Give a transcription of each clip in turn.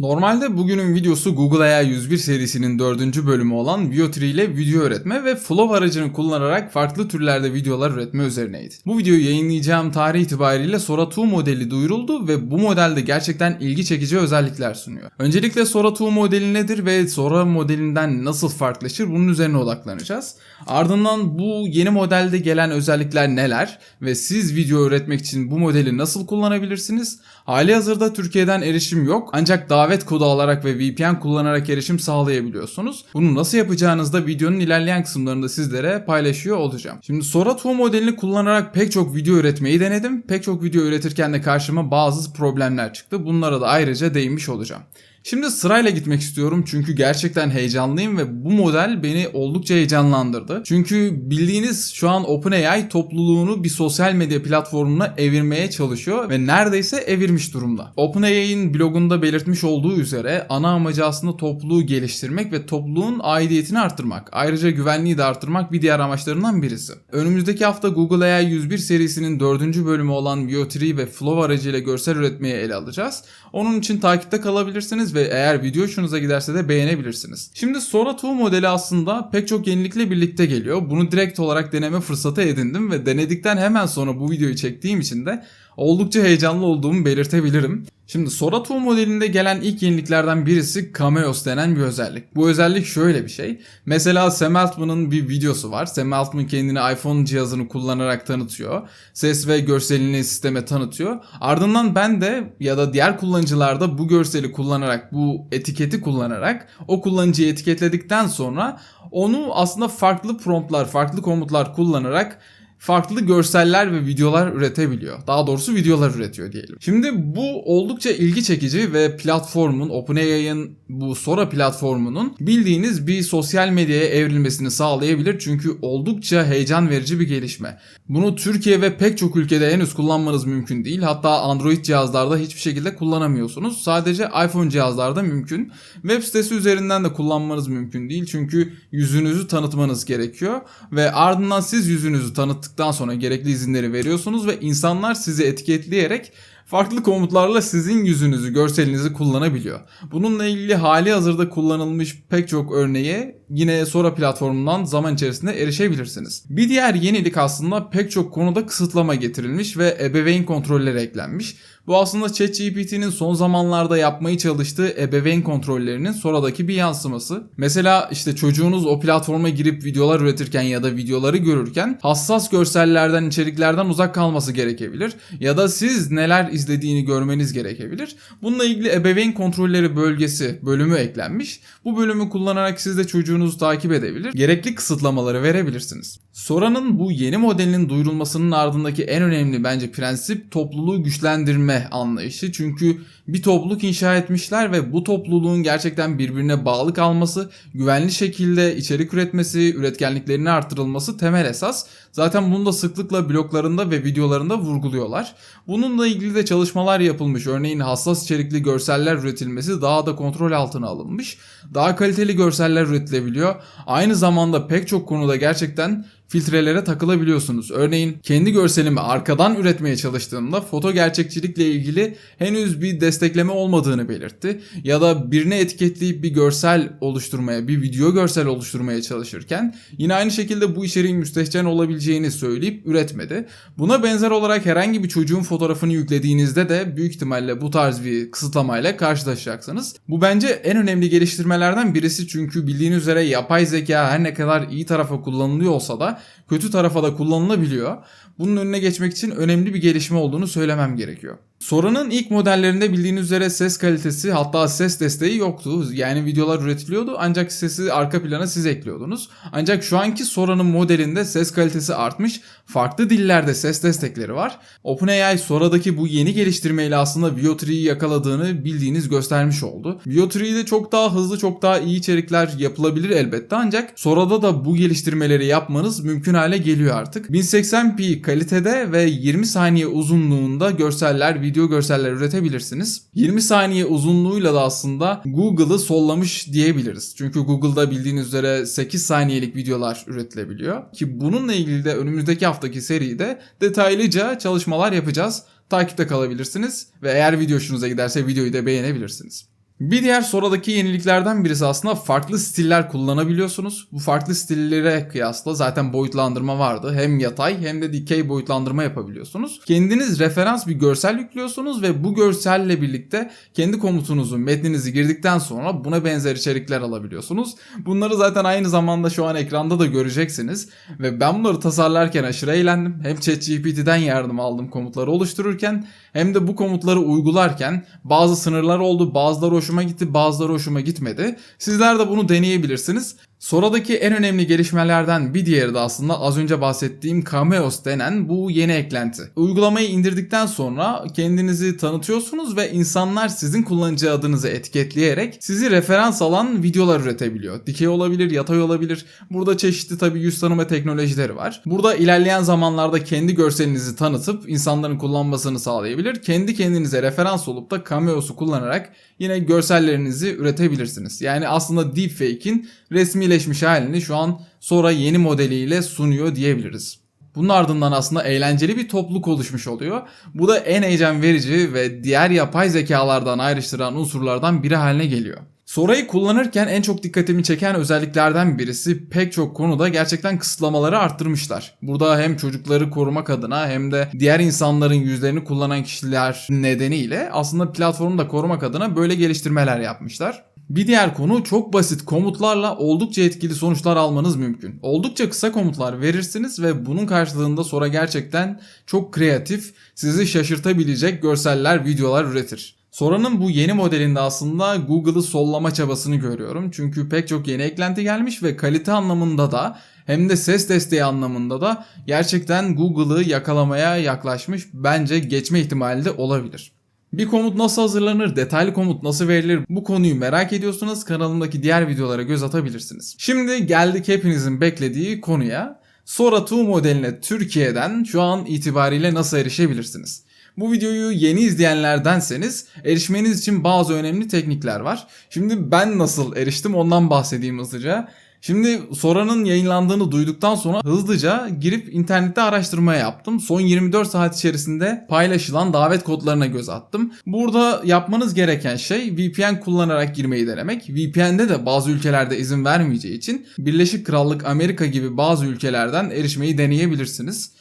Normalde bugünün videosu Google AI 101 serisinin dördüncü bölümü olan Veo3 ile video üretme ve Flow aracını kullanarak farklı türlerde videolar üretme üzerineydi. Bu videoyu yayınlayacağım tarih itibariyle Sora 2 modeli duyuruldu ve bu modelde gerçekten ilgi çekici özellikler sunuyor. Öncelikle Sora 2 modeli nedir ve Sora modelinden nasıl farklılaşır bunun üzerine odaklanacağız. Ardından bu yeni modelde gelen özellikler neler ve siz video üretmek için bu modeli nasıl kullanabilirsiniz? Hali hazırda Türkiye'den erişim yok ancak davet kodu alarak ve VPN kullanarak erişim sağlayabiliyorsunuz. Bunu nasıl yapacağınızı da videonun ilerleyen kısımlarında sizlere paylaşıyor olacağım. Şimdi Sora 2 modelini kullanarak pek çok video üretmeyi denedim. Pek çok video üretirken de karşıma bazı problemler çıktı. Bunlara da ayrıca değinmiş olacağım. Şimdi sırayla gitmek istiyorum çünkü gerçekten heyecanlıyım ve bu model beni oldukça heyecanlandırdı. Çünkü bildiğiniz şu an OpenAI topluluğunu bir sosyal medya platformuna evirmeye çalışıyor ve neredeyse evirmiş durumda. OpenAI'nin blogunda belirtmiş olduğu üzere ana amacı aslında topluluğu geliştirmek ve topluluğun aidiyetini arttırmak. Ayrıca güvenliği de arttırmak bir diğer amaçlarından birisi. Önümüzdeki hafta Google AI 101 serisinin 4. bölümü olan Veo3 ve Flow aracıyla görsel üretmeyi ele alacağız. Onun için takipte kalabilirsiniz ve eğer video hoşunuza giderse de beğenebilirsiniz. Şimdi Sora 2 modeli aslında pek çok yenilikle birlikte geliyor. Bunu direkt olarak deneme fırsatı edindim ve denedikten hemen sonra bu videoyu çektiğim için de oldukça heyecanlı olduğumu belirtebilirim. Şimdi Sora 2 modelinde gelen ilk yeniliklerden birisi Cameos denen bir özellik. Bu özellik şöyle bir şey. Mesela Sam Altman'ın bir videosu var. Sam Altman kendini iPhone cihazını kullanarak tanıtıyor. Ses ve görselini sisteme tanıtıyor. Ardından ben de ya da diğer kullanıcılar da bu görseli kullanarak, bu etiketi kullanarak o kullanıcıyı etiketledikten sonra onu aslında farklı promptlar, farklı komutlar kullanarak farklı görseller ve videolar üretebiliyor. Daha doğrusu videolar üretiyor diyelim. Şimdi bu oldukça ilgi çekici ve platformun, OpenAI'ın bu Sora platformunun bildiğiniz bir sosyal medyaya evrilmesini sağlayabilir. Çünkü oldukça heyecan verici bir gelişme. Bunu Türkiye ve pek çok ülkede henüz kullanmanız mümkün değil. Hatta Android cihazlarda hiçbir şekilde kullanamıyorsunuz. Sadece iPhone cihazlarda mümkün. Web sitesi üzerinden de kullanmanız mümkün değil. Çünkü yüzünüzü tanıtmanız gerekiyor. Ve ardından siz yüzünüzü tanıttıktan sonra gerekli izinleri veriyorsunuz ve insanlar sizi etiketleyerek farklı komutlarla sizin yüzünüzü, görselinizi kullanabiliyor. Bununla ilgili hali hazırda kullanılmış pek çok örneğe yine Sora platformundan zaman içerisinde erişebilirsiniz. Bir diğer yenilik aslında pek çok konuda kısıtlama getirilmiş ve ebeveyn kontrolleri eklenmiş. Bu aslında ChatGPT'nin son zamanlarda yapmaya çalıştığı ebeveyn kontrollerinin Sora'daki bir yansıması. Mesela işte çocuğunuz o platforma girip videolar üretirken ya da videoları görürken hassas görsellerden, içeriklerden uzak kalması gerekebilir. Ya da siz neler izlediğini görmeniz gerekebilir. Bununla ilgili ebeveyn kontrolleri bölgesi bölümü eklenmiş. Bu bölümü kullanarak siz de çocuğunuzu takip edebilir. Gerekli kısıtlamaları verebilirsiniz. Sora'nın bu yeni modelinin duyurulmasının ardındaki en önemli bence prensip topluluğu güçlendirme anlayışı. Çünkü bir topluluk inşa etmişler ve bu topluluğun gerçekten birbirine bağlı kalması, güvenli şekilde içerik üretmesi, üretkenliklerini arttırılması temel esas. Zaten bunu da sıklıkla bloglarında ve videolarında vurguluyorlar. Bununla ilgili de çalışmalar yapılmış. Örneğin hassas içerikli görseller üretilmesi daha da kontrol altına alınmış. Daha kaliteli görseller üretilebiliyor. Aynı zamanda pek çok konuda gerçekten filtrelere takılabiliyorsunuz. Örneğin kendi görselimi arkadan üretmeye çalıştığımda foto gerçekçilikle ilgili henüz bir destekleme olmadığını belirtti. Ya da birine etiketleyip bir görsel oluşturmaya, bir video görsel oluşturmaya çalışırken yine aynı şekilde bu içeriğin müstehcen olabileceğini söyleyip üretmedi. Buna benzer olarak herhangi bir çocuğun fotoğrafını yüklediğinizde de büyük ihtimalle bu tarz bir kısıtlamayla karşılaşacaksınız. Bu bence en önemli geliştirmelerden birisi çünkü bildiğiniz üzere yapay zeka her ne kadar iyi tarafa kullanılıyor olsa da kötü tarafa da kullanılabiliyor. Bunun önüne geçmek için önemli bir gelişme olduğunu söylemem gerekiyor. Sora'nın ilk modellerinde bildiğiniz üzere ses kalitesi hatta ses desteği yoktu. Yani videolar üretiliyordu ancak sesi arka plana siz ekliyordunuz. Ancak şu anki Sora'nın modelinde ses kalitesi artmış. Farklı dillerde ses destekleri var. OpenAI Sora'daki bu yeni geliştirmeyle aslında Veo3'yi yakaladığını bildiğiniz göstermiş oldu. Veo3'de çok daha hızlı çok daha iyi içerikler yapılabilir elbette ancak Sora'da da bu geliştirmeleri yapmanız mümkün hale geliyor artık. 1080p kalitede ve 20 saniye uzunluğunda görseller, video görseller üretebilirsiniz. 20 saniye uzunluğuyla da aslında Google'ı sollamış diyebiliriz. Çünkü Google'da bildiğiniz üzere 8 saniyelik videolar üretilebiliyor. Ki bununla ilgili de önümüzdeki haftaki seride detaylıca çalışmalar yapacağız. Takipte kalabilirsiniz ve eğer video hoşunuza giderse videoyu da beğenebilirsiniz. Bir diğer sonradaki yeniliklerden birisi aslında farklı stiller kullanabiliyorsunuz. Bu farklı stillere kıyasla zaten boyutlandırma vardı. Hem yatay hem de dikey boyutlandırma yapabiliyorsunuz. Kendiniz referans bir görsel yüklüyorsunuz ve bu görselle birlikte kendi komutunuzu, metninizi girdikten sonra buna benzer içerikler alabiliyorsunuz. Bunları zaten aynı zamanda şu an ekranda da göreceksiniz. Ve ben bunları tasarlarken aşırı eğlendim. Hem ChatGPT'den yardım aldım komutları oluştururken hem de bu komutları uygularken bazı sınırlar oldu, bazıları hoşuma gitti, bazıları hoşuma gitmedi. Sizler de bunu deneyebilirsiniz. Sonradaki en önemli gelişmelerden bir diğeri de aslında az önce bahsettiğim Cameos denen bu yeni eklenti. Uygulamayı indirdikten sonra kendinizi tanıtıyorsunuz ve insanlar sizin kullanıcı adınızı etiketleyerek sizi referans alan videolar üretebiliyor. Dikey olabilir, yatay olabilir. Burada çeşitli tabii yüz tanıma teknolojileri var. Burada ilerleyen zamanlarda kendi görselinizi tanıtıp insanların kullanmasını sağlayabilir. Kendi kendinize referans olup da Cameos'u kullanarak yine görsellerinizi üretebilirsiniz. Yani aslında deepfake'in resmileşmiş halini şu an Sora yeni modeliyle sunuyor diyebiliriz. Bunun ardından aslında eğlenceli bir topluluk oluşmuş oluyor. Bu da en heyecan verici ve diğer yapay zekalardan ayrıştıran unsurlardan biri haline geliyor. Sora'yı kullanırken en çok dikkatimi çeken özelliklerden birisi pek çok konuda gerçekten kısıtlamaları arttırmışlar. Burada hem çocukları korumak adına hem de diğer insanların yüzlerini kullanan kişiler nedeniyle aslında platformu da korumak adına böyle geliştirmeler yapmışlar. Bir diğer konu çok basit komutlarla oldukça etkili sonuçlar almanız mümkün. Oldukça kısa komutlar verirsiniz ve bunun karşılığında sonra gerçekten çok kreatif, sizi şaşırtabilecek görseller, videolar üretir. Sora'nın bu yeni modelinde aslında Google'ı sollama çabasını görüyorum. Çünkü pek çok yeni eklenti gelmiş ve kalite anlamında da hem de ses desteği anlamında da gerçekten Google'ı yakalamaya yaklaşmış. Bence geçme ihtimali de olabilir. Bir komut nasıl hazırlanır, detaylı komut nasıl verilir bu konuyu merak ediyorsanız kanalımdaki diğer videolara göz atabilirsiniz. Şimdi geldik hepinizin beklediği konuya. Sora 2 modeline Türkiye'den şu an itibariyle nasıl erişebilirsiniz? Bu videoyu yeni izleyenlerdenseniz erişmeniz için bazı önemli teknikler var. Şimdi ben nasıl eriştim ondan bahsedeyim hızlıca. Şimdi Sora'nın yayınlandığını duyduktan sonra hızlıca girip internette araştırma yaptım. Son 24 saat içerisinde paylaşılan davet kodlarına göz attım. Burada yapmanız gereken şey VPN kullanarak girmeyi denemek. VPN'de de bazı ülkelerde izin vermeyeceği için Birleşik Krallık Amerika gibi bazı ülkelerden erişmeyi deneyebilirsiniz.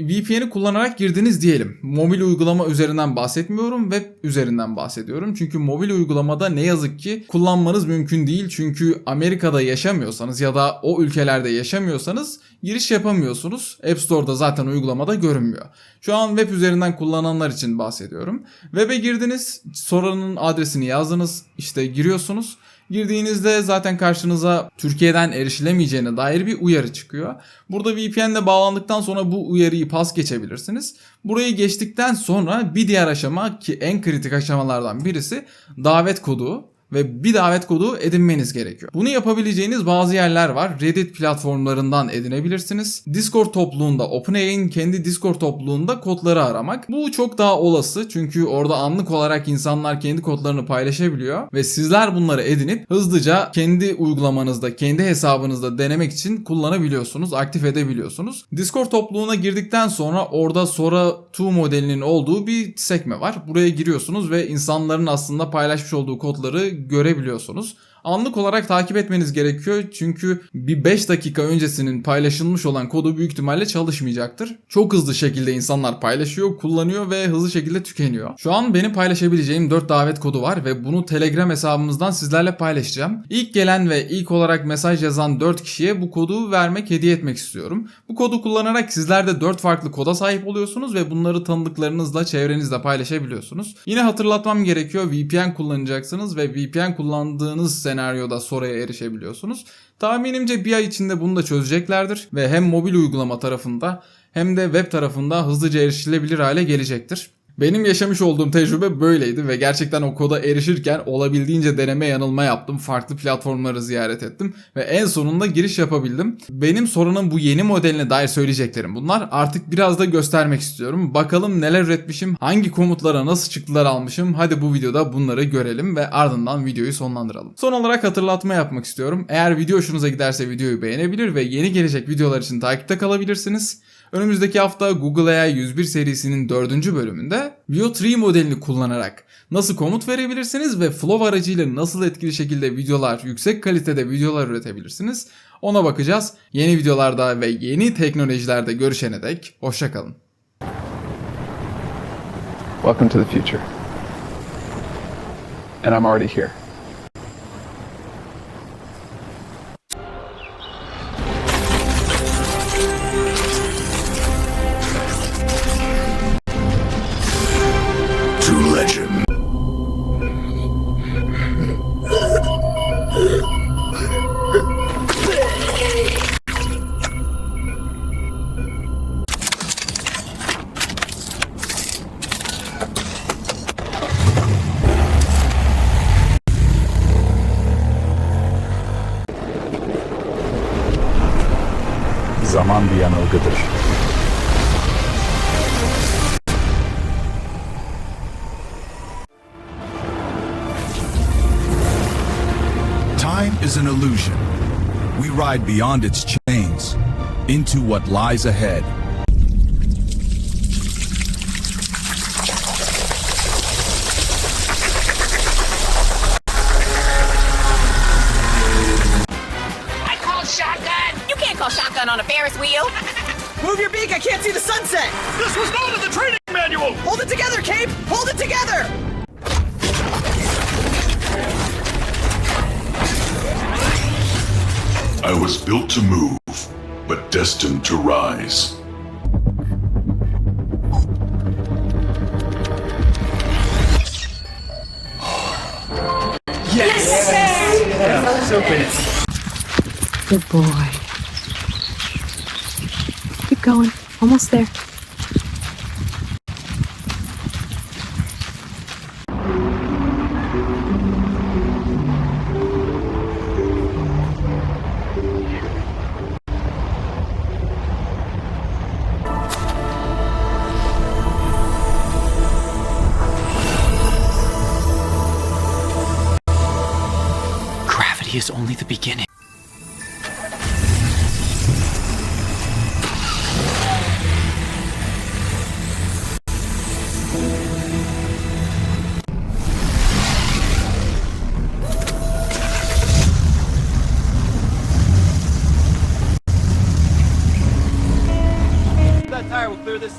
VPN'i kullanarak girdiniz diyelim. Mobil uygulama üzerinden bahsetmiyorum, web üzerinden bahsediyorum. Çünkü mobil uygulamada ne yazık ki kullanmanız mümkün değil. Çünkü Amerika'da yaşamıyorsanız ya da o ülkelerde yaşamıyorsanız giriş yapamıyorsunuz. App Store'da zaten uygulamada görünmüyor. Şu an web üzerinden kullananlar için bahsediyorum. Web'e girdiniz, soranın adresini yazdınız, işte giriyorsunuz. Girdiğinizde zaten karşınıza Türkiye'den erişilemeyeceğine dair bir uyarı çıkıyor. Burada VPN'le bağlandıktan sonra bu uyarıyı pas geçebilirsiniz. Burayı geçtikten sonra bir diğer aşama ki en kritik aşamalardan birisi davet kodu ve bir davet kodu edinmeniz gerekiyor. Bunu yapabileceğiniz bazı yerler var. Reddit platformlarından edinebilirsiniz. Discord topluluğunda OpenAI'nin kendi Discord topluluğunda kodları aramak. Bu çok daha olası çünkü orada anlık olarak insanlar kendi kodlarını paylaşabiliyor ve sizler bunları edinip hızlıca kendi uygulamanızda, kendi hesabınızda denemek için kullanabiliyorsunuz, aktif edebiliyorsunuz. Discord topluluğuna girdikten sonra orada Sora 2 modelinin olduğu bir sekme var. Buraya giriyorsunuz ve insanların aslında paylaşmış olduğu kodları görebiliyorsunuz. Anlık olarak takip etmeniz gerekiyor çünkü bir 5 dakika öncesinin paylaşılmış olan kodu büyük ihtimalle çalışmayacaktır. Çok hızlı şekilde insanlar paylaşıyor, kullanıyor ve hızlı şekilde tükeniyor. Şu an benim paylaşabileceğim 4 davet kodu var ve bunu Telegram hesabımızdan sizlerle paylaşacağım. İlk gelen ve ilk olarak mesaj yazan 4 kişiye bu kodu vermek, hediye etmek istiyorum. Bu kodu kullanarak sizler de 4 farklı koda sahip oluyorsunuz ve bunları tanıdıklarınızla, çevrenizle paylaşabiliyorsunuz. Yine hatırlatmam gerekiyor VPN kullanacaksınız ve VPN kullandığınız senaryoda Sora'ya erişebiliyorsunuz. Tahminimce bir ay içinde bunu da çözeceklerdir ve hem mobil uygulama tarafında hem de web tarafında hızlıca erişilebilir hale gelecektir. Benim yaşamış olduğum tecrübe böyleydi ve gerçekten o koda erişirken olabildiğince deneme yanılma yaptım. Farklı platformları ziyaret ettim ve en sonunda giriş yapabildim. Benim sorunun bu yeni modeline dair söyleyeceklerim bunlar. Artık biraz da göstermek istiyorum. Bakalım neler üretmişim, hangi komutlara nasıl çıktılar almışım. Hadi bu videoda bunları görelim ve ardından videoyu sonlandıralım. Son olarak hatırlatma yapmak istiyorum. Eğer video hoşunuza giderse videoyu beğenebilir ve yeni gelecek videolar için takipte kalabilirsiniz. Önümüzdeki hafta Google AI 101 serisinin 4. bölümünde Veo 3 modelini kullanarak nasıl komut verebilirsiniz ve Flow aracıyla nasıl etkili şekilde videolar, yüksek kalitede videolar üretebilirsiniz ona bakacağız. Yeni videolarda ve yeni teknolojilerde görüşene dek hoşçakalın. Welcome to the future. And I'm already here. Zaman bir yanılgıdır. Time is an illusion. We ride beyond its chains into what lies ahead. Can't call shotgun on a Ferris wheel. Move your beak, I can't see the sunset! This was not in the training manual! Hold it together, Cape! Hold it together! I was built to move, but destined to rise. Good boy. Going. Almost there. Gravity is only the beginning.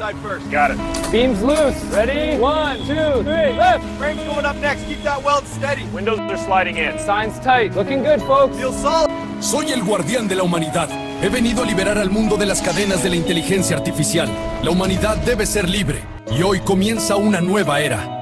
Side first. Got it. Beams loose. Ready? One, two, three, left. Frame's going up next. Keep that weld steady. Windows are sliding in. Signs tight. Looking good, folks. Feel solid. Soy el guardián de la humanidad. He venido a liberar al mundo de las cadenas de la inteligencia artificial. La humanidad debe ser libre. Y hoy comienza una nueva era.